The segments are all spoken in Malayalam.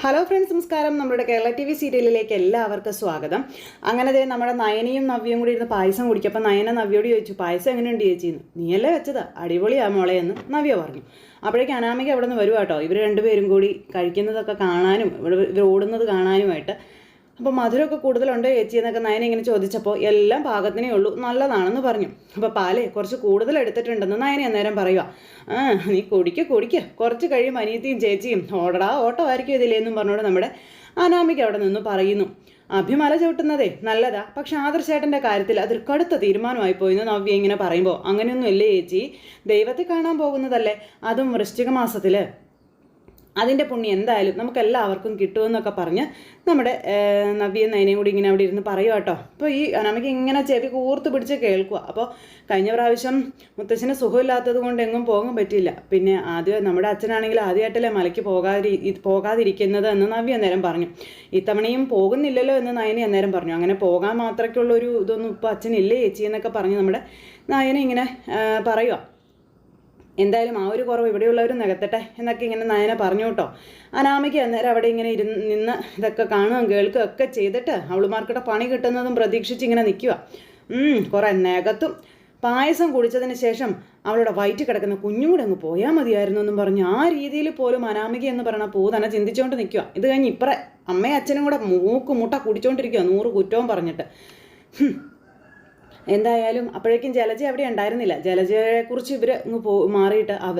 ഹലോ ഫ്രണ്ട്സ് നമസ്കാരം. നമ്മുടെ കേരള ടി വി സീരിയലിലേക്ക് എല്ലാവർക്കും സ്വാഗതം. അങ്ങനെ ദേ നമ്മുടെ നയനയും നവ്യയും കൂടി ഇരുന്ന് പായസം കുടിക്കും. അപ്പോൾ നയന നവ്യോട് ചോദിച്ചു പായസം എങ്ങനെയുണ്ട് ചേച്ചിന്ന് നീയല്ലേ വെച്ചത്? അടിപൊളിയാ മോളെ എന്ന് നവ്യ പറഞ്ഞു. അപ്പോഴേക്ക് അനാമിക അവിടെ നിന്ന് വരുവാട്ടോ. ഇവർ രണ്ടുപേരും കൂടി കഴിക്കുന്നതൊക്കെ കാണാനും ഇവിടെ ഇവർ ഓടുന്നത് കാണാനുമായിട്ട് അപ്പോൾ മധുരമൊക്കെ കൂടുതലുണ്ടോ ചേച്ചി എന്നൊക്കെ നയന ഇങ്ങനെ ചോദിച്ചപ്പോൾ എല്ലാം പാകത്തിനേ ഉള്ളൂ നല്ലതാണെന്ന് പറഞ്ഞു. അപ്പോൾ പാലേ കുറച്ച് കൂടുതൽ എടുത്തിട്ടുണ്ടെന്ന് നയന അന്നേരം പറയുക ആ നീ കുടിക്കുക കുടിക്കുക കുറച്ച് കഴിയും അനിയത്തിയും ചേച്ചിയും. ഓടടാ ഓട്ടോ ആയിരിക്കും എന്നും പറഞ്ഞുകൊണ്ട് നമ്മുടെ അനാമിക അവിടെ നിന്ന് പറയുന്നു. അഭിമല ചവിട്ടുന്നതേ നല്ലതാ. പക്ഷെ ആദർശേട്ടന്റെ കാര്യത്തിൽ അതൊരു കടുത്ത തീരുമാനമായി പോയിന്ന് നവ്യ ഇങ്ങനെ പറയുമ്പോൾ അങ്ങനെയൊന്നും ഇല്ലേ ചേച്ചി? ദൈവത്തെ കാണാൻ പോകുന്നതല്ലേ? അതും വൃശ്ചിക മാസത്തിൽ അതിന്റെ പുണ്യം എന്തായാലും നമുക്ക് എല്ലാവർക്കും കിട്ടുമെന്നൊക്കെ പറഞ്ഞ് നമ്മുടെ നവ്യ നയനയും കൂടി ഇങ്ങനെ അവിടെ ഇരുന്ന് പറയുക കേട്ടോ. അപ്പോൾ ഈ നമുക്ക് ഇങ്ങനെ ചെവി കൂർത്ത് പിടിച്ച് കേൾക്കുക അപ്പോൾ കഴിഞ്ഞ പ്രാവശ്യം മുത്തശ്ശന് സുഖമില്ലാത്തത് കൊണ്ട് എങ്ങും പോകാൻ പറ്റില്ല പിന്നെ ആദ്യം നമ്മുടെ അച്ഛനാണെങ്കിൽ ആദ്യമായിട്ടല്ലേ മലയ്ക്ക് പോകാതി പോകാതിരിക്കുന്നത് എന്ന് നവ്യ നേരം പറഞ്ഞു. ഇത്തവണയും പോകുന്നില്ലല്ലോ എന്ന് നയന അന്നേരം പറഞ്ഞു. അങ്ങനെ പോകാൻ മാത്രമൊക്കെയുള്ള ഒരു ഇതൊന്നും ഇപ്പോൾ അച്ഛനില്ലേ ചേച്ചി എന്നൊക്കെ പറഞ്ഞ് നമ്മുടെ നയന ഇങ്ങനെ പറയുക എന്തായാലും ആ ഒരു കുറവ് ഇവിടെയുള്ളവരും നികത്തട്ടെ എന്നൊക്കെ ഇങ്ങനെ നയന പറഞ്ഞു കേട്ടോ. അനാമയ്ക്ക് അന്നേരം അവിടെ ഇങ്ങനെ ഇരുന്ന് നിന്ന് ഇതൊക്കെ കാണുകയും കേൾക്കുകയും ഒക്കെ ചെയ്തിട്ട് അവളുമാർക്കിടെ പണി കിട്ടുന്നതും പ്രതീക്ഷിച്ച് ഇങ്ങനെ നിൽക്കുക. കുറേ നികത്തും. പായസം കുടിച്ചതിന് ശേഷം അവളുടെ വയറ്റിൽ കിടക്കുന്ന കുഞ്ഞുകൂടെ അങ്ങ് പോയാൽ മതിയായിരുന്നു എന്നും പറഞ്ഞു ആ രീതിയിൽ പോലും അനാമിക എന്ന് പറയുന്ന പൂ തന്നെ ചിന്തിച്ചുകൊണ്ട് നിൽക്കുക. ഇത് കഴിഞ്ഞ് ഇപ്പറേ അമ്മയും അച്ഛനും കൂടെ മൂക്ക് മുട്ട കുടിച്ചോണ്ടിരിക്കുക നൂറ് കുറ്റവും പറഞ്ഞിട്ട്. എന്തായാലും അപ്പോഴേക്കും ജലജ അവിടെ ഉണ്ടായിരുന്നില്ല. ജലജയെക്കുറിച്ച് ഇവർ അങ്ങ് പോ മാറിയിട്ട് അവ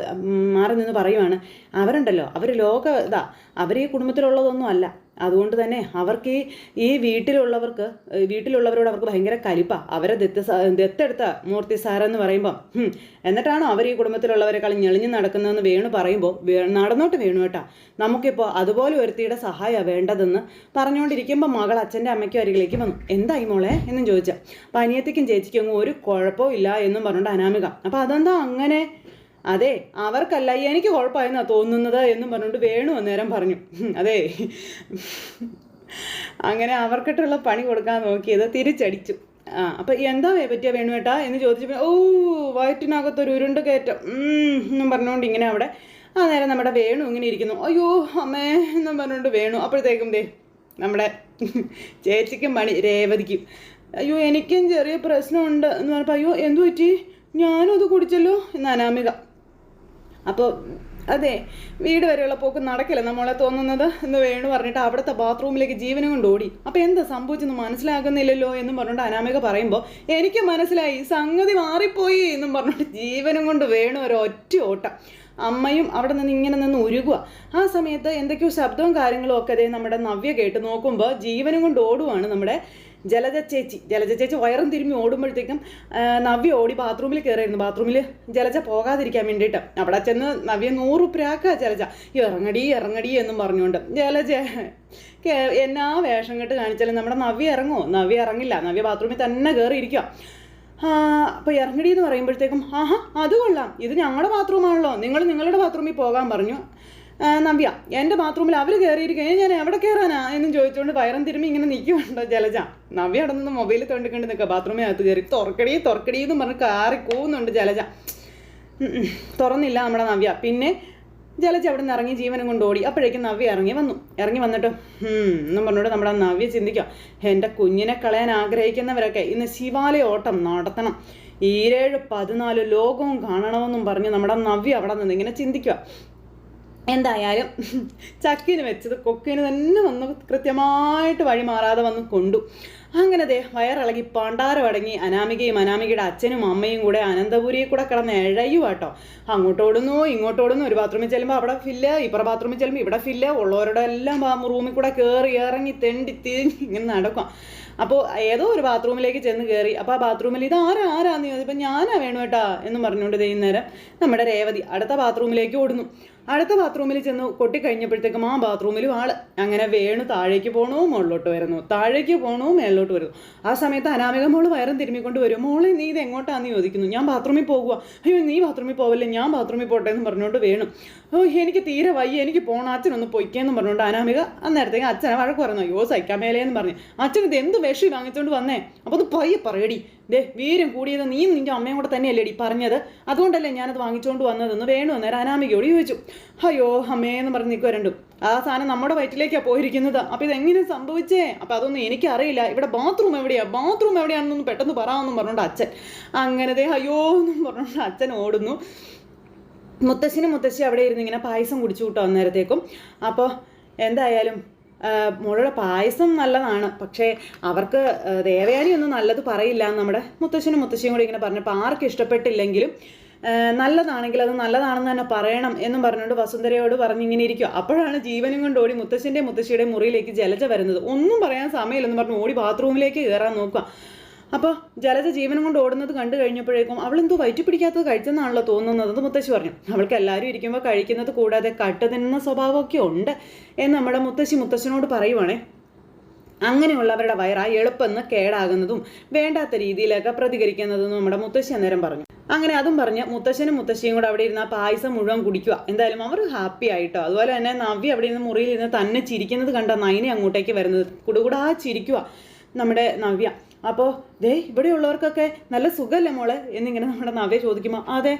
മാറി നിന്ന് പറയുവാണ്. അവരുണ്ടല്ലോ. അവർ ലോക ഇതാ അവർ ഈ കുടുംബത്തിലുള്ളതൊന്നും അല്ല. അതുകൊണ്ട് തന്നെ അവർക്ക് ഈ ഈ വീട്ടിലുള്ളവർക്ക് വീട്ടിലുള്ളവരോട് അവർക്ക് ഭയങ്കര കലിപ്പാണ് അവരെ ദത്ത് ദത്തെടുത്ത മൂർത്തി സാറെന്ന് പറയുമ്പോൾ എന്നിട്ടാണോ അവർ ഈ കുടുംബത്തിലുള്ളവരെക്കാളും ഞെളിഞ്ഞ് നടക്കുന്നതെന്ന് വേണു പറയുമ്പോൾ നടന്നോട്ട് വേണു കേട്ടാ. നമുക്കിപ്പോൾ അതുപോലെ ഒരുത്തിയുടെ സഹായമാണ് വേണ്ടതെന്ന് പറഞ്ഞുകൊണ്ടിരിക്കുമ്പോൾ മകൾ അച്ഛന്റെ അമ്മയ്ക്കും അരികിലേക്ക് വന്നു. എന്തായി മോളെ? എന്നും ചോദിച്ചാൽ അനിയത്തിക്കും ചേച്ചിക്കും ഒരു കുഴപ്പമില്ല എന്നും പറഞ്ഞുകൊണ്ട് അനാമിക. അപ്പോൾ അതെന്താ അങ്ങനെ അതെ അവർക്കല്ല എനിക്ക് കുഴപ്പമായെന്നാ തോന്നുന്നത് എന്നും പറഞ്ഞുകൊണ്ട് വേണു അന്നേരം പറഞ്ഞു. അതെ. അങ്ങനെ അവർക്കിട്ടുള്ള പണി കൊടുക്കാൻ നോക്കിയത് തിരിച്ചടിച്ചു. ആ അപ്പം എന്താ പറ്റിയ വേണുവേട്ടാ എന്ന് ചോദിച്ചപ്പോൾ ഓ വയറ്റിനകത്തൊരു ഉരുണ്ട് കയറ്റം. എന്നും പറഞ്ഞുകൊണ്ട് ഇങ്ങനെ അവിടെ. ആ നേരം നമ്മുടെ വേണു ഇങ്ങനെ ഇരിക്കുന്നു. അയ്യോ അമ്മേ എന്നും പറഞ്ഞുകൊണ്ട് വേണു. അപ്പോഴത്തേക്കും ദേ നമ്മുടെ ചേച്ചിക്കും പണി രേവതിക്കും. അയ്യോ എനിക്കും ചെറിയ പ്രശ്നമുണ്ട് എന്ന് പറഞ്ഞപ്പോൾ അയ്യോ എന്തു പറ്റി? ഞാനും അത് കുടിച്ചല്ലോ എന്ന് അനാമിക. അപ്പോൾ അതെ വീട് വരെയുള്ള പോക്ക് നടക്കില്ല. നമ്മളെ തോന്നുന്നത് എന്ന് വേണു പറഞ്ഞിട്ട് അവിടുത്തെ ബാത്റൂമിലേക്ക് ജീവനും കൊണ്ട് ഓടി. അപ്പോൾ എന്താ സംഭവിച്ചെന്ന് മനസ്സിലാകുന്നില്ലല്ലോ എന്നും പറഞ്ഞുകൊണ്ട് അനാമിക പറയുമ്പോൾ എനിക്ക് മനസ്സിലായി സംഗതി മാറിപ്പോയി എന്നും പറഞ്ഞുകൊണ്ട് ജീവനും കൊണ്ട് വേണു ഒരു ഒറ്റ ഓട്ടം. അമ്മയും അവിടെ നിന്ന് ഇങ്ങനെ നിന്ന് ഉരുകുക ആ സമയത്ത് എന്തൊക്കെയോ ശബ്ദവും കാര്യങ്ങളും ഒക്കെ അതേ നമ്മുടെ നവ്യ കേട്ട് നോക്കുമ്പോൾ ജീവനും കൊണ്ട് ഓടുവാണ് നമ്മുടെ ജലജ ചേച്ചി. ജലജ ചേച്ചി വയറും തിരുമ്മി ഓടുമ്പോഴത്തേക്കും നവ്യ ഓടി ബാത്റൂമിൽ കയറിയിരുന്നു ബാത്റൂമിൽ ജലജ പോകാതിരിക്കാൻ വേണ്ടിയിട്ട്. അവിടെ ചെന്ന് നവ്യ നൂറ് പ്രാക്ക ജലജ. ഇറങ്ങടി ഇറങ്ങടി എന്നും പറഞ്ഞുകൊണ്ട്. ജലജ എന്നാ വേഷം കെട്ട് കാണിച്ചാലും നമ്മുടെ നവ്യ ഇറങ്ങുമോ നവ്യ ഇറങ്ങില്ല. നവ്യ ബാത്റൂമിൽ തന്നെ കയറിയിരിക്കുക അപ്പോൾ ഇറങ്ങടി എന്ന് പറയുമ്പോഴത്തേക്കും ആഹാ അത് കൊള്ളാം. ഇത് ഞങ്ങളുടെ ബാത്റൂമാണല്ലോ. നിങ്ങൾ നിങ്ങളുടെ ബാത്റൂമിൽ പോകാൻ പറഞ്ഞു. നവ്യ എന്റെ ബാത്റൂമിൽ അവർ കയറിയിരിക്കുകയും ഞാൻ എവിടെ കയറാനാ എന്നും ചോദിച്ചുകൊണ്ട് വയറും തിരുമ്മി ഇങ്ങനെ നിൽക്കുന്നുണ്ടോ ജലജ. നവ്യ അവിടെ നിന്ന് മൊബൈലിൽ തോണ്ടിക്കൊണ്ട് നിൽക്കുക. ബാത്റൂമിനകത്ത് കയറി തുറക്കടി തുറക്കടി എന്ന് പറഞ്ഞ് കാറി കൂവുന്നുണ്ട് ജലജ. തുറന്നില്ല നമ്മുടെ നവ്യ. പിന്നെ ജലജ അവിടെ നിന്ന് ഇറങ്ങി ജീവനും കൊണ്ട് ഓടി. അപ്പോഴേക്കും നവ്യ ഇറങ്ങി വന്നു. ഇറങ്ങി വന്നിട്ട് എന്നും പറഞ്ഞിട്ട് നമ്മുടെ നവ്യ ചിന്തിക്കുക എന്റെ കുഞ്ഞിനെ കളയാൻ ആഗ്രഹിക്കുന്നവരൊക്കെ ഇന്ന് ശിവാലയ ഓട്ടം നടത്തണം. ഈരേഴ് പതിനാല് ലോകവും കാണണമെന്നും പറഞ്ഞ് നമ്മുടെ നവ്യ അവിടെ നിന്ന് ഇങ്ങനെ ചിന്തിക്കുക. എന്തായാലും ചക്കിന് വെച്ചത് കൊക്കിന് തന്നെ വന്ന് കൃത്യമായിട്ട് വഴി മാറാതെ വന്ന് കൊണ്ടു. അങ്ങനെ ദേ വയറിളകി പണ്ടാരം അടങ്ങി അനാമികയും അനാമികയുടെ അച്ഛനും അമ്മയും കൂടെ അനന്തപുരിയെ കൂടെ കിടന്ന് എഴയുവാട്ടോ. അങ്ങോട്ടോടുന്നു ഇങ്ങോട്ടോടുന്നു. ഒരു ബാത്റൂമിൽ ചെല്ലുമ്പോൾ അവിടെ ഫില്ല് ഇപ്പുറ ബാത്റൂമിൽ ചെല്ലുമ്പോൾ ഇവിടെ ഫില്ല് ഉള്ളവരുടെ എല്ലാം റൂമിൽ കൂടെ കയറി ഇറങ്ങി തെണ്ടി തിരിഞ്ഞ് ഇങ്ങനെ നടക്കാം അപ്പോൾ ഏതോ ഒരു ബാത്റൂമിലേക്ക് ചെന്ന് കയറി അപ്പോൾ ആ ബാത്റൂമിൽ ഇത് ആരാ ആരാന്ന് ചോദിച്ചപ്പോൾ ഞാനാ വേണു കേട്ടാ എന്ന് പറഞ്ഞുകൊണ്ട് ദേ നേരം നമ്മുടെ രേവതി അടുത്ത ബാത്റൂമിലേക്ക് ഓടുന്നു. അടുത്ത ബാത്റൂമിൽ ചെന്ന് കൊട്ടിക്കഴിഞ്ഞപ്പോഴത്തേക്കും ആ ബാത്റൂമിലും ആൾ അങ്ങനെ വേണു താഴേക്ക് പോകണോ മുകളിലോട്ട് വരുന്നു. താഴേക്ക് പോകണോ മേളിലോട്ട് വരുന്നു. ആ സമയത്ത് അനാമിക മോൾ വയറും തിരുമ്മിക്കൊണ്ട് വരും. മോളെ നീ ഇത് എങ്ങോട്ടാന്ന് ചോദിക്കുന്നു? ഞാൻ ബാത്റൂമിൽ പോകുക അയ്യോ നീ ബാത്റൂമിൽ പോവല്ലേ? ഞാൻ ബാത്റൂമിൽ പോട്ടെ എന്ന് പറഞ്ഞുകൊണ്ട് വേണം. ഓ എനിക്ക് തീരെ വയ്യ. എനിക്ക് പോകണം അച്ഛനൊന്ന് പൊയ്ക്കേന്ന് പറഞ്ഞുകൊണ്ട് അനാമിക അന്നേരത്തേക്ക് അച്ഛനെ വഴക്ക് പറഞ്ഞു അയ്യോ സഹിക്കാൻ മേലേന്ന് പറഞ്ഞു. അച്ഛൻ ഇത് എന്ത് വിഷി വാങ്ങിച്ചുകൊണ്ട് വന്നേ? അപ്പോൾ അത് പയ്യെ പറയടി. ദേ വീരം കൂടിയത് നീ നിന്റെ അമ്മയും കൂടെ തന്നെയല്ലേടി പറഞ്ഞത്. അതുകൊണ്ടല്ലേ ഞാനത് വാങ്ങിച്ചുകൊണ്ട് വന്നതെന്ന് വേണു അന്നേരം അനാമികയോട് ചോദിച്ചു. അയ്യോ അമ്മേന്ന് പറഞ്ഞ് നിൽക്കുക രണ്ടും. ആ സാധനം നമ്മുടെ വയറ്റിലേക്കാണ് പോയിരിക്കുന്നത്. അപ്പോൾ ഇതെങ്ങനെ സംഭവിച്ചേ? അപ്പോൾ അതൊന്നും എനിക്കറിയില്ല. ഇവിടെ ബാത്റൂം എവിടെയാണ് ബാത്റൂം എവിടെയാണെന്നൊന്ന് പെട്ടെന്ന് പറയാമെന്നും പറഞ്ഞുകൊണ്ട് അച്ഛൻ. അങ്ങനത്തെ അയ്യോ എന്നും പറഞ്ഞുകൊണ്ട് അച്ഛൻ ഓടുന്നു. മുത്തശ്ശനും മുത്തശ്ശി അവിടെ ഇരുന്ന് ഇങ്ങനെ പായസം കുടിച്ചു കൂട്ടോ അന്നേരത്തേക്കും അപ്പോൾ എന്തായാലും മുഴയുടെ പായസം നല്ലതാണ്. പക്ഷേ അവർക്ക് ദേവയാനി ഒന്നും നല്ലത് പറയില്ല നമ്മുടെ മുത്തശ്ശനും മുത്തശ്ശിയും കൂടി ഇങ്ങനെ പറഞ്ഞപ്പോൾ ആർക്കും ഇഷ്ടപ്പെട്ടില്ലെങ്കിലും നല്ലതാണെങ്കിൽ അത് നല്ലതാണെന്ന് തന്നെ പറയണം എന്നും പറഞ്ഞുകൊണ്ട് വസുന്ധരയോട് പറഞ്ഞിങ്ങനെ ഇരിക്കുക അപ്പോഴാണ് ജീവനും കൊണ്ട് ഓടി മുത്തശ്ശന്റെ മുത്തശ്ശിയുടെ മുറിയിലേക്ക് ജലജ വരുന്നത്. ഒന്നും പറയാൻ സമയമില്ലെന്ന് പറഞ്ഞു ഓടി ബാത്റൂമിലേക്ക് കയറാൻ നോക്കുക അപ്പോൾ ജലജ ജീവനം കൊണ്ട് ഓടുന്നത് കണ്ടു കഴിഞ്ഞപ്പോഴേക്കും അവൾ എന്തോ വയറ്റി പിടിക്കാത്തത് കഴിച്ചെന്നാണല്ലോ തോന്നുന്നത്. എന്ന് മുത്തശ്ശി പറഞ്ഞു അവൾക്ക് എല്ലാവരും ഇരിക്കുമ്പോൾ കഴിക്കുന്നത് കൂടാതെ കട്ട് തിന്നുന്ന സ്വഭാവമൊക്കെ ഉണ്ട് എന്ന് നമ്മുടെ മുത്തശ്ശി മുത്തശ്ശനോട് പറയുവാണേ. അങ്ങനെയുള്ളവരുടെ വയറാ എളുപ്പമെന്ന് കേടാകുന്നതും വേണ്ടാത്ത രീതിയിലൊക്കെ പ്രതികരിക്കുന്നതും നമ്മുടെ മുത്തശ്ശി അന്നേരം പറഞ്ഞു. അങ്ങനെ അതും പറഞ്ഞ് മുത്തശ്ശനും മുത്തശ്ശിയും കൂടെ അവിടെ ഇരുന്ന പായസം മുഴുവൻ കുടിക്കുക. എന്തായാലും അവർ ഹാപ്പി ആയിട്ടോ? അതുപോലെ തന്നെ നവ്യ അവിടെ ഇരുന്ന് മുറിയിൽ ഇരുന്ന് തന്നെ ചിരിക്കുന്നത് കണ്ട നൈനെ അങ്ങോട്ടേക്ക് വരുന്നത്. കുടുകൂടാ ചിരിക്കുക നമ്മുടെ നവ്യ. അപ്പോൾ ദേ ഇവിടെയുള്ളവർക്കൊക്കെ നല്ല സുഖമല്ലേ മോളെ? എന്നിങ്ങനെ നമ്മുടെ നവ്യ ചോദിക്കുമ്പോൾ അതെ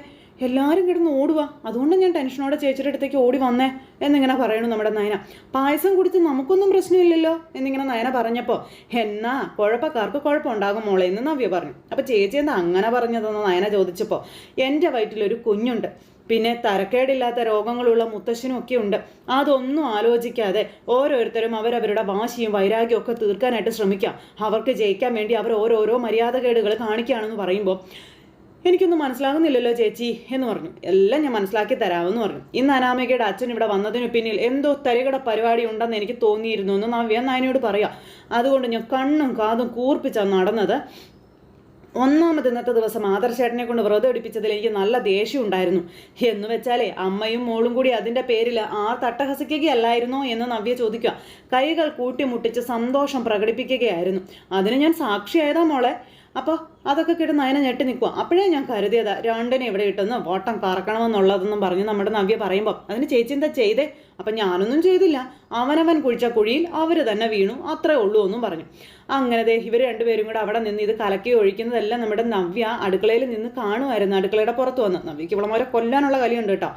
എല്ലാവരും കിടന്ന് ഓടുക അതുകൊണ്ട് ഞാൻ ടെൻഷനോടെ ചേച്ചിയുടെ അടുത്തേക്ക് ഓടി വന്നേ എന്നിങ്ങനെ പറയണു നമ്മുടെ നയന. പായസം കുടിച്ച് നമുക്കൊന്നും പ്രശ്നമില്ലല്ലോ? എന്നിങ്ങനെ നയന പറഞ്ഞപ്പോൾ എന്നാ കുഴപ്പക്കാർക്ക് കുഴപ്പമുണ്ടാകും മോളെ എന്ന് നവ്യ പറഞ്ഞു. അപ്പോൾ ചേച്ചി എന്താ അങ്ങനെ പറഞ്ഞതെന്ന് നയന ചോദിച്ചപ്പോൾ എന്റെ വയറ്റിലൊരു കുഞ്ഞുണ്ട്. പിന്നെ തരക്കേടില്ലാത്ത രോഗങ്ങളുള്ള മുത്തശ്ശനും ഒക്കെ ഉണ്ട്. അതൊന്നും ആലോചിക്കാതെ ഓരോരുത്തരും അവരവരുടെ വാശിയും വൈരാഗ്യവും ഒക്കെ തീർക്കാനായിട്ട് ശ്രമിക്കാം. അവർക്ക് ജയിക്കാൻ വേണ്ടി അവർ ഓരോരോ മര്യാദകേടുകൾ കാണിക്കുകയാണെന്ന് പറയുമ്പോൾ എനിക്കൊന്നും മനസ്സിലാകുന്നില്ലല്ലോ ചേച്ചി എന്ന് പറഞ്ഞു. എല്ലാം ഞാൻ മനസ്സിലാക്കി തരാമെന്ന് പറഞ്ഞു. ഇന്ന് അനാമികയുടെ അച്ഛൻ ഇവിടെ വന്നതിന് പിന്നിൽ എന്തോ തരികട പരിപാടി ഉണ്ടെന്ന് എനിക്ക് തോന്നിയിരുന്നു എന്ന് നവ്യ നായനോട് പറയാം. അതുകൊണ്ട് ഞാൻ കണ്ണും കാതും കൂർപ്പിച്ചാണ് നടന്നത്. ഒന്നാമത് ഇന്നത്തെ ദിവസം ആദർശേട്ടനെ കൊണ്ട് വ്രതം എടുപ്പിച്ചതിൽ എനിക്ക് നല്ല ദേഷ്യം ഉണ്ടായിരുന്നു. എന്ന് വെച്ചാലേ അമ്മയും മോളും കൂടി അതിന്റെ പേരിൽ ആ തട്ടഹസിക്കുകയല്ലായിരുന്നോ എന്ന് നവ്യ ചോദിക്കുക. കൈകൾ കൂട്ടിമുട്ടിച്ച് സന്തോഷം പ്രകടിപ്പിക്കുകയായിരുന്നു. അതിന് ഞാൻ സാക്ഷിയായതാ മോളെ. അപ്പോൾ അതൊക്കെ കിടന്ന് അതിനെ ഞെട്ടി നിൽക്കുക അപ്പോഴേ ഞാൻ കരുതിയതാ രണ്ടിനെ ഇവിടെ ഇട്ടെന്ന് വോട്ടം കറക്കണമെന്നുള്ളതെന്നും പറഞ്ഞ് നമ്മുടെ നവ്യ പറയുമ്പോൾ അതിന് ചേച്ചി എന്താ ചെയ്തേ? അപ്പം ഞാനൊന്നും ചെയ്തില്ല. അവനവൻ കുഴിച്ച കുഴിയിൽ അവർ തന്നെ വീണു. അത്രേ ഉള്ളൂ എന്നും പറഞ്ഞു. അങ്ങനെ ദേ ഇവർ രണ്ടുപേരും കൂടെ അവിടെ നിന്ന് ഇത് കലക്കി ഒഴിക്കുന്നതെല്ലാം നമ്മുടെ നവ്യ അടുക്കളയിൽ നിന്ന് കാണുമായിരുന്നു അടുക്കളയുടെ പുറത്ത് വന്ന്. നവ്യക്ക് ഇവളമാരെ കൊല്ലാനുള്ള കലിയുണ്ട് കേട്ടോ.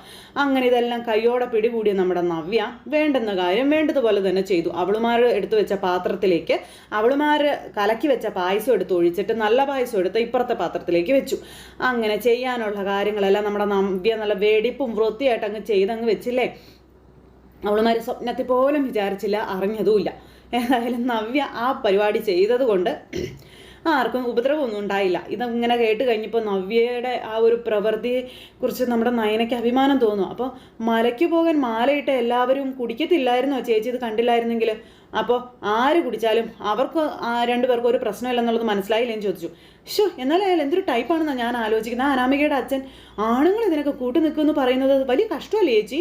അങ്ങനെ ഇതെല്ലാം കൈയോടെ പിടികൂടിയ നമ്മുടെ നവ്യ വേണ്ടുന്ന കാര്യം വേണ്ടതുപോലെ തന്നെ ചെയ്തു. അവളുമാർ എടുത്തു വെച്ച പാത്രത്തിലേക്ക് അവളുമാർ കലക്കി വെച്ച പായസം എടുത്ത് ഒഴിച്ചിട്ട് നല്ല പായസം എടുത്ത് ഇപ്പുറത്തെ പാത്രത്തിലേക്ക് വെച്ചു. അങ്ങനെ ചെയ്യാനുള്ള കാര്യങ്ങളെല്ലാം നമ്മുടെ നവ്യ നല്ല വെടിപ്പും വൃത്തിയായിട്ട് അങ്ങ് ചെയ്തങ്ങ് വെച്ചില്ലേ? അവളുമാർ സ്വപ്നത്തിൽ പോലും വിചാരിച്ചില്ല അറിഞ്ഞതുമില്ല. ഏതായാലും നവ്യ ആ പരിപാടി ചെയ്തതുകൊണ്ട് ആർക്കും ഉപദ്രവമൊന്നും ഉണ്ടായില്ല. ഇതങ്ങനെ കേട്ട് കഴിഞ്ഞപ്പോൾ നവ്യയുടെ ആ ഒരു പ്രവൃത്തിയെ കുറിച്ച് നമ്മുടെ നയനയ്ക്ക് അഭിമാനം തോന്നും അപ്പോൾ മലയ്ക്ക് പോകാൻ മാലയിട്ട് എല്ലാവരും കുടിക്കത്തില്ലായിരുന്നോ? ചേച്ചി ഇത് കണ്ടില്ലായിരുന്നെങ്കിൽ അപ്പോൾ ആര് കുടിച്ചാലും അവർക്ക് ആ രണ്ടുപേർക്കും ഒരു പ്രശ്നമില്ല എന്നുള്ളത് മനസ്സിലായില്ലെന്ന് ചോദിച്ചു. ഷോ എന്നാലും അയാൾ എന്തൊരു ടൈപ്പാണെന്നാണ് ഞാൻ ആലോചിക്കുന്നത്? അനാമികയുടെ അച്ഛൻ ആണുങ്ങൾ ഇതിനൊക്കെ കൂട്ടു നിൽക്കുമെന്ന് പറയുന്നത് വലിയ കഷ്ടമല്ലേ ചേച്ചി?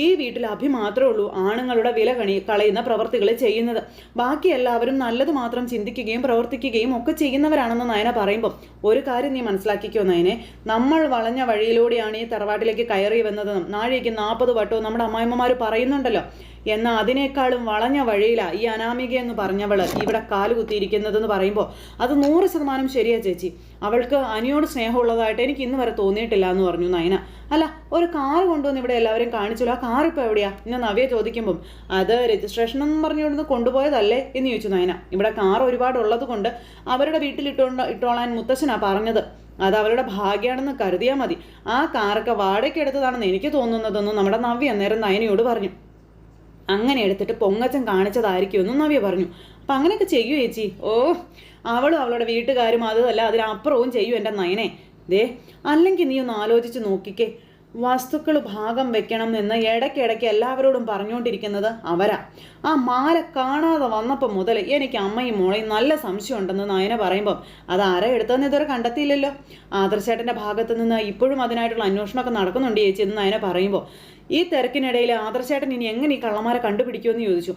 ഈ വീട്ടിൽ അഭി മാത്രമേ ഉള്ളൂ ആണുങ്ങളുടെ വില കണി കളയുന്ന പ്രവർത്തികൾ ചെയ്യുന്നത്. ബാക്കി എല്ലാവരും നല്ലത് മാത്രം ചിന്തിക്കുകയും പ്രവർത്തിക്കുകയും ഒക്കെ ചെയ്യുന്നവരാണെന്ന് നയന പറയുമ്പോൾ ഒരു കാര്യം നീ മനസ്സിലാക്കിക്കോ നയനെ. നമ്മൾ വളഞ്ഞ വഴിയിലൂടെയാണ് ഈ തറവാട്ടിലേക്ക് കയറി വന്നതെന്നും നാഴേക്ക് നാൽപ്പത് വട്ടവും നമ്മുടെ അമ്മായിമ്മമാർ പറയുന്നുണ്ടല്ലോ. എന്നാൽ അതിനേക്കാളും വളഞ്ഞ വഴിയിലാണ് ഈ അനാമിക എന്ന് പറഞ്ഞവൾ ഇവിടെ കാൽ കുത്തിയിരിക്കുന്നതെന്ന് പറയുമ്പോൾ അത് നൂറ് ശതമാനം ശരിയാ ചേച്ചി. അവൾക്ക് അനിയോട് സ്നേഹമുള്ളതായിട്ട് എനിക്ക് ഇന്ന് വരെ തോന്നിയിട്ടില്ല എന്ന് പറഞ്ഞു നയന. അല്ല ഒരു കാർ കൊണ്ടുവന്ന് ഇവിടെ എല്ലാവരും കാണിച്ചല്ലോ. ആ കാർ ഇപ്പോൾ എവിടെയാ? ഇന്ന് നവ്യ ചോദിക്കുമ്പം അത് രജിസ്ട്രേഷൻ എന്ന് പറഞ്ഞുകൊണ്ട് കൊണ്ടുപോയതല്ലേ? എന്ന് ചോദിച്ചു നയന. ഇവിടെ കാർ ഒരുപാട് ഉള്ളത് കൊണ്ട് അവരുടെ വീട്ടിൽ ഇട്ടോണ്ട് ഇട്ടോളാൻ മുത്തശ്ശനാ പറഞ്ഞത്. അത് അവരുടെ ഭാഗ്യമാണെന്ന് കരുതിയാൽ മതി. ആ കാറൊക്കെ വാടകയ്ക്ക് എടുത്തതാണെന്ന് എനിക്ക് തോന്നുന്നതെന്നും നമ്മുടെ നവ്യ അന്നേരം നയനയോട് പറഞ്ഞു. അങ്ങനെ എടുത്തിട്ട് പൊങ്ങച്ചൻ കാണിച്ചതായിരിക്കും എന്നും നവ്യ പറഞ്ഞു. അപ്പം അങ്ങനെയൊക്കെ ചെയ്യൂ ചേച്ചി. ഓ അവളും അവളുടെ വീട്ടുകാരും അതല്ല അതിനപ്പുറവും ചെയ്യൂ എന്റെ നയനെ. ദേ അല്ലെങ്കിൽ നീ ഒന്ന് ആലോചിച്ച് നോക്കിക്കേ. വസ്തുക്കൾ ഭാഗം വെക്കണം എന്ന് ഇടയ്ക്കിടയ്ക്ക് എല്ലാവരോടും പറഞ്ഞുകൊണ്ടിരിക്കുന്നത് അവരാ. ആ മാല കാണാതെ വന്നപ്പോൾ മുതൽ എനിക്ക് അമ്മയും മോളെയും നല്ല സംശയം ഉണ്ടെന്ന് നയന പറയുമ്പം അത് ആരാ എടുത്തതെന്ന് ഇതുവരെ കണ്ടെത്തിയില്ലല്ലോ. ആദർശേട്ടന്റെ ഭാഗത്തു നിന്ന് ഇപ്പോഴും അതിനായിട്ടുള്ള അന്വേഷണമൊക്കെ നടക്കുന്നുണ്ട് ചേച്ചി എന്ന് നയന പറയുമ്പോൾ ഈ തിരക്കിനിടയിൽ ആദർശേട്ടൻ ഇനി എങ്ങനെ ഈ കള്ളന്മാരെ കണ്ടുപിടിക്കുമെന്ന് ചോദിച്ചു.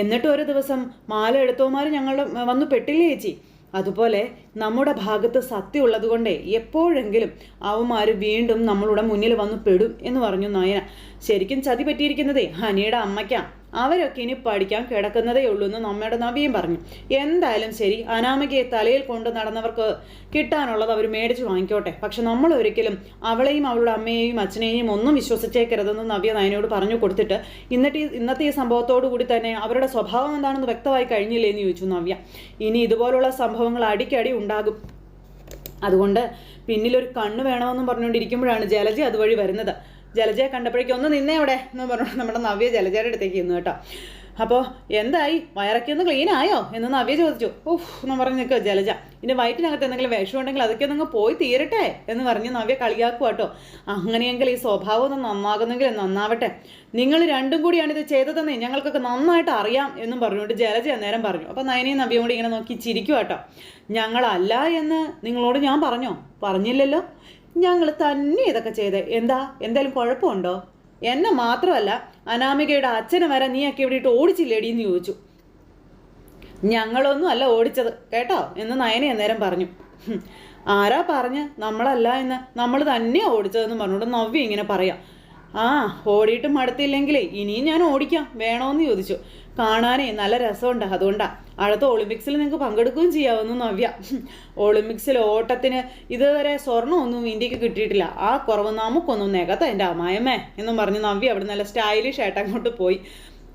എന്നിട്ട് ഒരു ദിവസം മാല എടുത്തവന്മാർ ഞങ്ങളുടെ വന്നു പെട്ടില്ലേ ചേച്ചി? അതുപോലെ നമ്മുടെ ഭാഗത്ത് സത്യം ഉള്ളതുകൊണ്ടേ എപ്പോഴെങ്കിലും അവന്മാർ വീണ്ടും നമ്മളുടെ മുന്നിൽ വന്നു പെടും എന്ന് പറഞ്ഞു നയന. ശരിക്കും ചതി പറ്റിയിരിക്കുന്നതേ ഹനിയുടെ അമ്മയ്ക്കാ. അവരൊക്കെ ഇനി പഠിക്കാൻ കിടക്കുന്നതേ ഉള്ളൂ എന്ന് നമ്മുടെ നവിയും പറഞ്ഞു. എന്തായാലും ശരി അനാമികയെ തലയിൽ കൊണ്ട് നടന്നവർക്ക് കിട്ടാനുള്ളത് അവർ മേടിച്ച് വാങ്ങിക്കോട്ടെ. പക്ഷെ നമ്മൾ ഒരിക്കലും അവളെയും അവളുടെ അമ്മയെയും അച്ഛനെയും ഒന്നും വിശ്വസിച്ചേക്കരുതെന്ന് നവ്യ നയനോട് പറഞ്ഞു കൊടുത്തിട്ട് ഇന്നത്തെ ഇന്നത്തെ ഈ സംഭവത്തോടു കൂടി തന്നെ അവരുടെ സ്വഭാവം എന്താണെന്ന് വ്യക്തമായി കഴിഞ്ഞില്ലേ എന്ന് ചോദിച്ചു നവ്യ. ഇനി ഇതുപോലുള്ള സംഭവങ്ങൾ അടിക്കടി ഉണ്ടാകും. അതുകൊണ്ട് പിന്നിലൊരു കണ്ണ് വേണമെന്നും പറഞ്ഞുകൊണ്ടിരിക്കുമ്പോഴാണ് ജലജി അതുവഴി വരുന്നത്. ജലജയെ കണ്ടപ്പോഴേക്കും ഒന്ന് നിന്നേ അവിടെ എന്ന് പറഞ്ഞു നമ്മുടെ നവ്യ ജലജയുടെ അടുത്തേക്ക് ഇന്ന് കേട്ടോ. അപ്പോൾ എന്തായി? വയറൊക്കെ ഒന്ന് ക്ലീൻ ആയോ? എന്ന് നവ്യ ചോദിച്ചു. ഓഹ് എന്ന് പറഞ്ഞ് നിൽക്കുക ജലജ. ഇനി വയറ്റിനകത്ത് എന്തെങ്കിലും വിഷം ഉണ്ടെങ്കിൽ അതൊക്കെ ഒന്ന് പോയി തീരട്ടെ എന്ന് പറഞ്ഞ് നവ്യ കളിയാക്കുക കേട്ടോ. അങ്ങനെയെങ്കിൽ ഈ സ്വഭാവം ഒന്ന് നന്നാകുന്നെങ്കിൽ നന്നാവട്ടെ. നിങ്ങൾ രണ്ടും കൂടിയാണ് ഇത് ചെയ്തതെന്നേ ഞങ്ങൾക്കൊക്കെ നന്നായിട്ട് അറിയാം എന്നും പറഞ്ഞുകൊണ്ട് ജലജ അന്നേരം പറഞ്ഞു. അപ്പോൾ നയനയും നവ്യയും കൂടി ഇങ്ങനെ നോക്കി ചിരിക്കുക കേട്ടോ. ഞങ്ങളല്ല എന്ന് നിങ്ങളോട് ഞാൻ പറഞ്ഞോ? പറഞ്ഞില്ലല്ലോ. ഞങ്ങൾ തന്നെ ഇതൊക്കെ ചെയ്തേ. എന്താ? എന്തായാലും കുഴപ്പമുണ്ടോ? എന്നെ മാത്രമല്ല അനാമികയുടെ അച്ഛനെ വരെ നീയൊക്കെ ഇവിടെ ഓടിച്ചില്ലേടി എന്ന് ചോദിച്ചു. ഞങ്ങളൊന്നും അല്ല ഓടിച്ചത് കേട്ടോ? എന്ന് നയന അന്നേരം പറഞ്ഞു. ആരാ പറഞ്ഞ്? നമ്മളല്ല എന്ന്. നമ്മൾ തന്നെ ഓടിച്ചതെന്ന് പറഞ്ഞുകൊണ്ട് നവ്യ ഇങ്ങനെ പറയാം. ആ ഓടിയിട്ട് മടുത്തില്ലെങ്കിലേ ഇനിയും ഞാൻ ഓടിക്കാം. വേണോന്ന് ചോദിച്ചു. കാണാനേ നല്ല രസമുണ്ട്. അതുകൊണ്ടാ അടുത്ത ഒളിമ്പിക്സിൽ നിങ്ങൾക്ക് പങ്കെടുക്കുകയും ചെയ്യാവുന്നു നവ്യ. ഒളിമ്പിക്സിൽ ഓട്ടത്തിന് ഇതുവരെ സ്വർണമൊന്നും ഇന്ത്യയ്ക്ക് കിട്ടിയിട്ടില്ല. ആ കുറവ് നമുക്കൊന്നും നികത്ത എന്റെ അമ്മായമ്മേ എന്നും പറഞ്ഞ് നവ്യ അവിടെ നല്ല സ്റ്റൈലിഷ് ആയിട്ട് അങ്ങോട്ട് പോയി.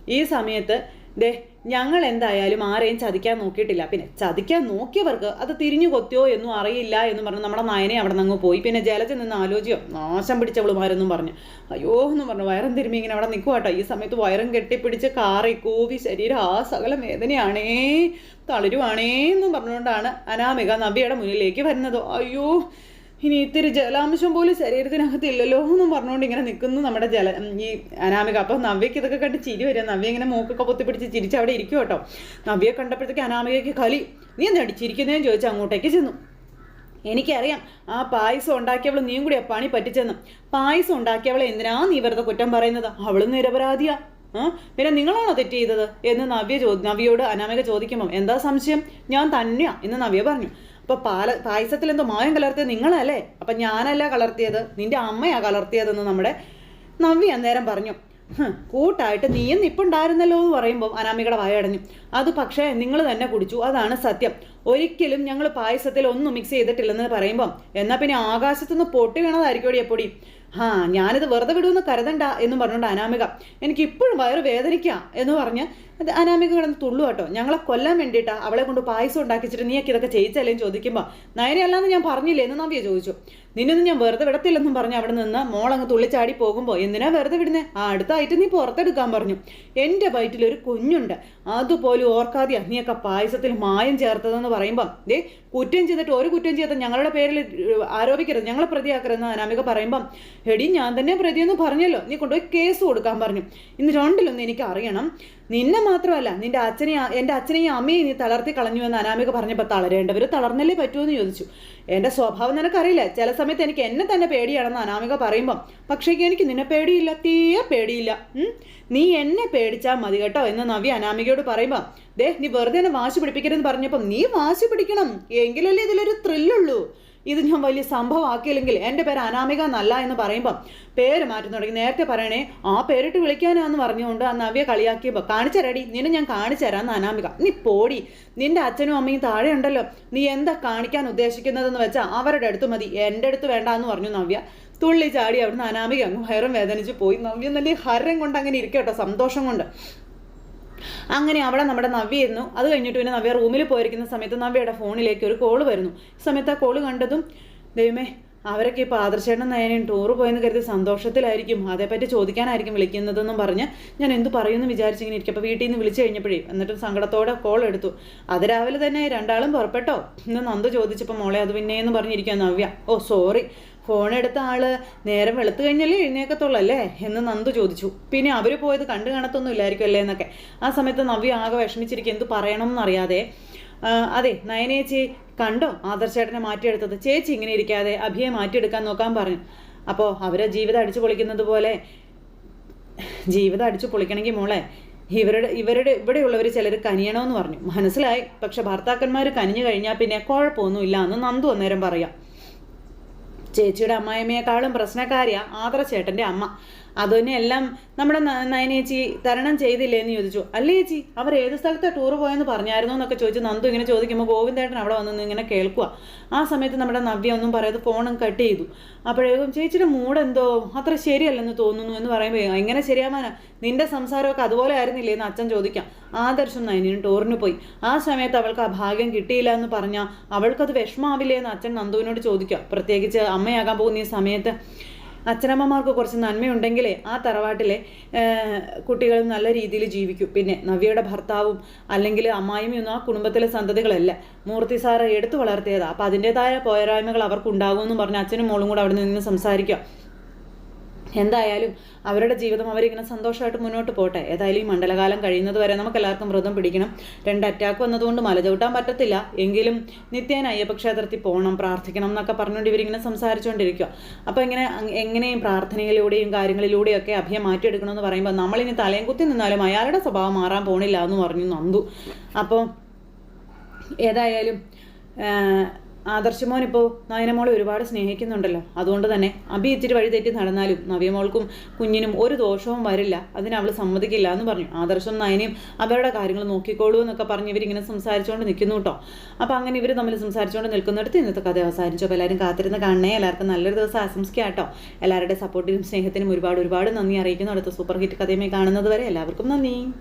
ഈ സമയത്ത് ദേ ഞങ്ങൾ എന്തായാലും ആരെയും ചതിക്കാൻ നോക്കിയിട്ടില്ല. പിന്നെ ചതിക്കാൻ നോക്കിയവർക്ക് അത് തിരിഞ്ഞു കൊത്തിയോ എന്നും അറിയില്ല എന്ന് പറഞ്ഞ് നമ്മുടെ നയനെ അവിടെ നിന്ന് പോയി. പിന്നെ ജലജ നിന്ന് ആലോചിയോ നാശം പിടിച്ചവളുമാരെന്നും പറഞ്ഞു. അയ്യോ എന്ന് പറഞ്ഞു. വയറും തിരുമ്മി ഇങ്ങനെ അവിടെ നിൽക്കുക കേട്ടോ ഈ സമയത്ത് വയറും കെട്ടിപ്പിടിച്ച് കാറി കൂവി ശരീരം ആ സകല വേദനയാണേ തളരുവാണേ എന്നും പറഞ്ഞുകൊണ്ടാണ് അനാമിക നബിയുടെ മുന്നിലേക്ക് വരുന്നത്. അയ്യോ ഇനി ഇത്തിരി ജലാംശം പോലും ശരീരത്തിനകത്ത് ഇല്ലല്ലോ എന്നും പറഞ്ഞുകൊണ്ട് ഇങ്ങനെ നിൽക്കുന്നു നമ്മുടെ ജല ഈ അനാമിക. അപ്പോൾ നവ്യക്ക് ഇതൊക്കെ കണ്ട് ചിരി വരിക നവ്യ ഇങ്ങനെ മൂക്കൊക്കെ പൊത്തിപ്പിടിച്ച് ചിരിച്ച് അവിടെ ഇരിക്കും കേട്ടോ. നവ്യയെ കണ്ടപ്പോഴത്തേക്ക് അനാമികയ്ക്ക് കലി നീ എന്താ ചിരിക്കുന്നതെന്ന് ചോദിച്ചാൽ അങ്ങോട്ടേക്ക് ചെന്നു. എനിക്കറിയാം ആ പായസം ഉണ്ടാക്കിയവൾ നീയും കൂടിയാ പണി പറ്റിച്ചെന്ന്. പായസം ഉണ്ടാക്കിയവളെ എന്തിനാ നീ വെറുതെ കുറ്റം പറയുന്നത്? അവൾ നിരപരാധിയാ. പിന്നെ നിങ്ങളാണോ തെറ്റ് ചെയ്തത്? എന്ന് നവ്യ ചോ നവ്യയോട് അനാമിക ചോദിക്കുമ്പോൾ എന്താ സംശയം? ഞാൻ തന്നെയാ. എന്ന് നവ്യ പറഞ്ഞു. അപ്പൊ പാല പായസത്തിൽ എന്തോ മായം കലർത്തിയത് നിങ്ങളല്ലേ? അപ്പൊ ഞാനല്ല കലർത്തിയത്. നിന്റെ അമ്മയാ കലർത്തിയതെന്ന് നമ്മുടെ നവ്യ അന്നേരം പറഞ്ഞു. "ഹ്, കൂട്ടായിട്ട് നീയും നിപ്പുണ്ടായിരുന്നല്ലോ എന്ന് പറയുമ്പോൾ അനാമികയുടെ വായടഞ്ഞു അത് പക്ഷേ നിങ്ങൾ തന്നെ കുടിച്ചു. അതാണ് സത്യം. ഒരിക്കലും ഞങ്ങൾ പായസത്തിൽ ഒന്നും മിക്സ് ചെയ്തിട്ടില്ലെന്ന് പറയുമ്പോൾ എന്നാൽ പിന്നെ ആകാശത്തുനിന്ന് പൊട്ടി വീണതായിരിക്കും എപ്പൊടി? ആ ഞാനിത് വെറുതെ വിടുമെന്ന് കരുതണ്ട എന്ന് പറഞ്ഞുകൊണ്ട് അനാമിക എനിക്ക് ഇപ്പോഴും വയറ് വേദനിക്കുക എന്ന് പറഞ്ഞ് അത് അനാമിക കിടന്ന് തുള്ളു കേട്ടോ. ഞങ്ങളെ കൊല്ലാൻ വേണ്ടിയിട്ടാ അവളെ കൊണ്ട് പായസം ഉണ്ടാക്കിച്ചിട്ട് നീയൊക്കെ ഇതൊക്കെ ചെയ്യിച്ചല്ലേ ചോദിക്കുമ്പോൾ നയനയല്ലാന്ന് ഞാൻ പറഞ്ഞില്ലേ? എന്ന് നവ്യ ചോദിച്ചു. നിന്നൊന്നും ഞാൻ വെറുതെ വിടത്തില്ലെന്നും പറഞ്ഞ് അവിടെ നിന്ന് മോളങ്ങ് തുള്ളിച്ചാടി പോകുമ്പോൾ എന്തിനാ വെറുതെ വിടുന്നേ? ആ അടുത്തായിട്ട് നീ പുറത്തെടുക്കാൻ പറഞ്ഞു. എന്റെ വയറ്റിൽ ഒരു കുഞ്ഞുണ്ട്. അതുപോലും ഓർക്കാതെയാ നീയൊക്കെ പായസത്തിൽ മായം ചേർത്തതെന്ന് പറയുമ്പോൾ ദേ കുറ്റം ചെയ്തിട്ട് ഒരു കുറ്റം ചെയ്ത ഞങ്ങളുടെ പേരിൽ ആരോപിക്കരുത്. ഞങ്ങളെ പ്രതിയാക്കരുതെന്ന് അനാമിക പറയുമ്പം എടി ഞാൻ തന്നെ പ്രതിയെന്ന് പറഞ്ഞല്ലോ. നീ കൊണ്ടുപോയി കേസ് കൊടുക്കാൻ പറഞ്ഞു. ഇന്ന് രണ്ടിലൊന്നും എനിക്ക് അറിയണം നിന്നെ മാത്രമല്ല നിന്റെ അച്ഛനെ എന്റെ അച്ഛനെയും അമ്മയും നീ തളർത്തി കളഞ്ഞു എന്ന് അനാമിക പറഞ്ഞപ്പോൾ തളരേണ്ടവർ തളർന്നല്ലേ പറ്റുമെന്ന് ചോദിച്ചു. എന്റെ സ്വഭാവം നിനക്കറിയില്ല. ചില സമയത്ത് എനിക്ക് എന്നെ തന്നെ പേടിയാണെന്ന് അനാമിക പറയുമ്പം പക്ഷേ എനിക്ക് നിന്നെ പേടിയില്ല തീരെ പേടിയില്ല. നീ എന്നെ പേടിച്ചാൽ മതി കേട്ടോ എന്ന് നവി അനാമികയോട് പറയുമ്പോൾ ദേ നീ വെറുതെ എന്നെ വാശി പിടിപ്പിക്കരുതെന്ന് പറഞ്ഞപ്പം നീ വാശി പിടിക്കണം. എങ്കിലല്ലേ ഇതിലൊരു ത്രില്ലുള്ളൂ ഇത് ഞാൻ വലിയ സംഭവമാക്കിയില്ലെങ്കിൽ എന്റെ പേര് അനാമിക എന്നല്ല എന്ന് പറയുമ്പം പേര് മാറ്റി തുടങ്ങി. നേരത്തെ പറയണേ ആ പേരിട്ട് വിളിക്കാനാന്ന് പറഞ്ഞുകൊണ്ട് ആ നവ്യ കളിയാക്കിയപ്പോൾ കാണിച്ചു തരാടി നിന്നെ ഞാൻ കാണിച്ചു തരാമെന്ന് അനാമിക. നീ പോടി നിന്റെ അച്ഛനും അമ്മയും താഴെ ഉണ്ടല്ലോ നീ എന്താ കാണിക്കാൻ ഉദ്ദേശിക്കുന്നതെന്ന് വെച്ചാൽ അവരുടെ അടുത്ത് മതി എന്റെ അടുത്ത് വേണ്ട എന്ന് പറഞ്ഞു നവ്യ. തുള്ളി ചാടി അവിടുന്ന് അനാമിക അങ്ങ് വയറും വേദനിച്ച് പോയി. നവ്യ നല്ല ഹരം കൊണ്ട് അങ്ങനെ ഇരിക്കട്ടോ സന്തോഷം കൊണ്ട്. അങ്ങനെ അവിടെ നമ്മുടെ നവ്യ ഇരുന്നു. അത് കഴിഞ്ഞിട്ട് പിന്നെ നവ്യ റൂമിൽ പോയിരിക്കുന്ന സമയത്ത് നവ്യയുടെ ഫോണിലേക്ക് ഒരു കോൾ വരുന്നു. ഈ സമയത്ത് ആ കോൾ കണ്ടതും ദൈവമേ അവരൊക്കെ ഇപ്പോൾ ആദർശേട്ടൻ നയനയും ടൂറ് പോയെന്ന് കരുതി സന്തോഷത്തിലായിരിക്കും. അതേപ്പറ്റി ചോദിക്കാനായിരിക്കും വിളിക്കുന്നതെന്നും പറഞ്ഞ് ഞാൻ എന്ത് പറയുമെന്ന് വിചാരിച്ചിങ്ങനെ ഇരിക്കും. അപ്പോൾ വീട്ടിൽ നിന്ന് വിളിച്ചു കഴിഞ്ഞപ്പോഴേ എന്നിട്ടും സങ്കടത്തോടെ കോൾ എടുത്തു. അത് രാവിലെ തന്നെ രണ്ടാളും പുറപ്പെട്ടോ? ഇന്ന് നന്ദു ചോദിച്ചപ്പോൾ മോളെ അത് പിന്നെയെന്ന് പറഞ്ഞിരിക്കുക നവ്യ. ഓ സോറി ഫോൺ എടുത്ത ആൾ നേരം വെളുത്തു കഴിഞ്ഞല്ലേ എഴുന്നേക്കത്തുള്ളൂ അല്ലേ? എന്ന് നന്ദു ചോദിച്ചു. പിന്നെ അവർ പോയത് കണ്ടു കാണത്തൊന്നും ഇല്ലായിരിക്കും അല്ലേ എന്നൊക്കെ. ആ സമയത്ത് നവ്യ ആകെ വിഷമിച്ചിരിക്കും എന്ത് പറയണം എന്നറിയാതെ അതെ നയനേച്ചി കണ്ടോ? ആദർശേട്ടനെ മാറ്റിയെടുത്തത്. ചേച്ചി ഇങ്ങനെ ഇരിക്കാതെ അഭിയെ മാറ്റിയെടുക്കാൻ നോക്കാൻ പറഞ്ഞു. അപ്പോൾ അവരെ ജീവിതം അടിച്ചു പൊളിക്കുന്നത് പോലെ ജീവിതം അടിച്ചു പൊളിക്കണമെങ്കിൽ മോളെ ഇവരുടെ ഇവരുടെ ഇവിടെയുള്ളവർ ചിലർ കനിയണമെന്ന് പറഞ്ഞു. മനസ്സിലായി. പക്ഷെ ഭർത്താക്കന്മാർ കനിഞ്ഞു കഴിഞ്ഞാൽ പിന്നെ കുഴപ്പമൊന്നുമില്ല എന്ന് നന്ദു അന്നേരം പറയാം. ചേച്ചിയുടെ അമ്മായിമ്മയെക്കാളും പ്രശ്നക്കാരിയാ ആദർശേട്ടന്റെ അമ്മ. അതിനെല്ലാം നമ്മുടെ നയനേച്ചി തരണം ചെയ്തില്ലേ എന്ന് ചോദിച്ചു. അല്ലേ ചേച്ചി അവർ ഏത് സ്ഥലത്തെ ടൂർ പോയെന്ന് പറഞ്ഞായിരുന്നു എന്നൊക്കെ ചോദിച്ചു നന്ദു ഇങ്ങനെ ചോദിക്കുമ്പോൾ ഗോവിന്ദേട്ടൻ അവിടെ വന്ന് ഇങ്ങനെ കേൾക്കുക ആ സമയത്ത് നമ്മുടെ നവ്യ ഒന്നും പറയാതെ ഫോണും കട്ട് ചെയ്തു. അപ്പോഴേക്കും ചേച്ചിയുടെ മൂഡ് എന്തോ അത്ര ശരിയല്ലെന്ന് തോന്നുന്നു എന്ന് പറയുമ്പോൾ എങ്ങനെ ശരിയാവാനാ നിന്റെ സംസാരമൊക്കെ അതുപോലെ ആയിരുന്നില്ലേ എന്ന് അച്ഛൻ ചോദിക്കാം. ആദർശം നയനീനും ടൂറിന് പോയി. ആ സമയത്ത് അവൾക്ക് ആ ഭാഗ്യം കിട്ടിയില്ല എന്ന് പറഞ്ഞാൽ അവൾക്കത് വിഷമാവില്ലേ എന്ന് അച്ഛൻ നന്ദുവിനോട് ചോദിക്കാം പ്രത്യേകിച്ച് അമ്മയാകാൻ പോകുന്ന ഈ സമയത്ത് അച്ഛനമ്മമാർക്ക് കുറച്ച് നന്മയുണ്ടെങ്കിലേ ആ തറവാട്ടിലെ കുട്ടികൾ നല്ല രീതിയിൽ ജീവിക്കും. പിന്നെ നവ്യയുടെ ഭർത്താവും അല്ലെങ്കിൽ അമ്മായിമയൊന്നും ആ കുടുംബത്തിലെ സന്തതികളല്ല. മൂർത്തി സാറ് എടുത്തു വളർത്തിയതാണ് അപ്പം അതിന്റെതായ പോരായ്മകൾ അവർക്കുണ്ടാകുമെന്ന് പറഞ്ഞ് അച്ഛനും മോളും കൂടെ അവിടെ നിന്ന് സംസാരിക്കാം. എന്തായാലും അവരുടെ ജീവിതം അവരിങ്ങനെ സന്തോഷമായിട്ട് മുന്നോട്ട് പോട്ടെ. ഏതായാലും ഈ മണ്ഡലകാലം കഴിയുന്നത് വരെ നമുക്ക് എല്ലാവർക്കും വ്രതം പിടിക്കണം. രണ്ട് അറ്റാക്ക് വന്നതുകൊണ്ട് മല ചവിട്ടാൻ പറ്റത്തില്ല. എങ്കിലും നിത്യേന അയ്യപ്പ ക്ഷേത്രത്തിൽ പോകണം പ്രാർത്ഥിക്കണം എന്നൊക്കെ പറഞ്ഞുകൊണ്ട് ഇവരിങ്ങനെ സംസാരിച്ചുകൊണ്ടിരിക്കുക അപ്പോൾ ഇങ്ങനെ എങ്ങനെയും പ്രാർത്ഥനയിലൂടെയും കാര്യങ്ങളിലൂടെയും ഒക്കെ അഭയം മാറ്റിയെടുക്കണമെന്ന് പറയുമ്പോൾ നമ്മളിനി തലയും കുത്തി നിന്നാലും അയാളുടെ സ്വഭാവം മാറാൻ പോണില്ല എന്ന് പറഞ്ഞു നന്ദു. അപ്പോൾ ഏതായാലും ആദർശമോൻ ഇപ്പോൾ നയനമോളെ ഒരുപാട് സ്നേഹിക്കുന്നുണ്ടല്ലോ. അതുകൊണ്ട് തന്നെ അബി ഇച്ചിരി വഴി തെറ്റി നടന്നാലും നവ്യമോൾക്കും കുഞ്ഞിനും ഒരു ദോഷവും വരില്ല. അതിന് അവൾ സമ്മതിക്കില്ല എന്ന് പറഞ്ഞു. ആദർശം നയനയും അവരുടെ കാര്യങ്ങൾ നോക്കിക്കോളൂ എന്നൊക്കെ പറഞ്ഞ് ഇവരിങ്ങനെ സംസാരിച്ചുകൊണ്ട് നിൽക്കുന്നു കേട്ടോ അപ്പോൾ അങ്ങനെ ഇവർ തമ്മിൽ സംസാരിച്ചുകൊണ്ട് നിൽക്കുന്നിടത്ത് ഇന്നത്തെ കഥ അവസാനിച്ചു. അപ്പോൾ എല്ലാവരും കാത്തിരുന്ന് കാണണേ. എല്ലാവർക്കും നല്ലൊരു ദിവസം ആശംസിക്കുക കേട്ടോ എല്ലാവരുടെ സപ്പോർട്ടിനും സ്നേഹത്തിനും ഒരുപാട് ഒരുപാട് നന്ദി അറിയിക്കുന്നു. അടുത്ത സൂപ്പർ ഹിറ്റ് കഥയുമായി കാണുന്നത് വരെ എല്ലാവർക്കും നന്ദി.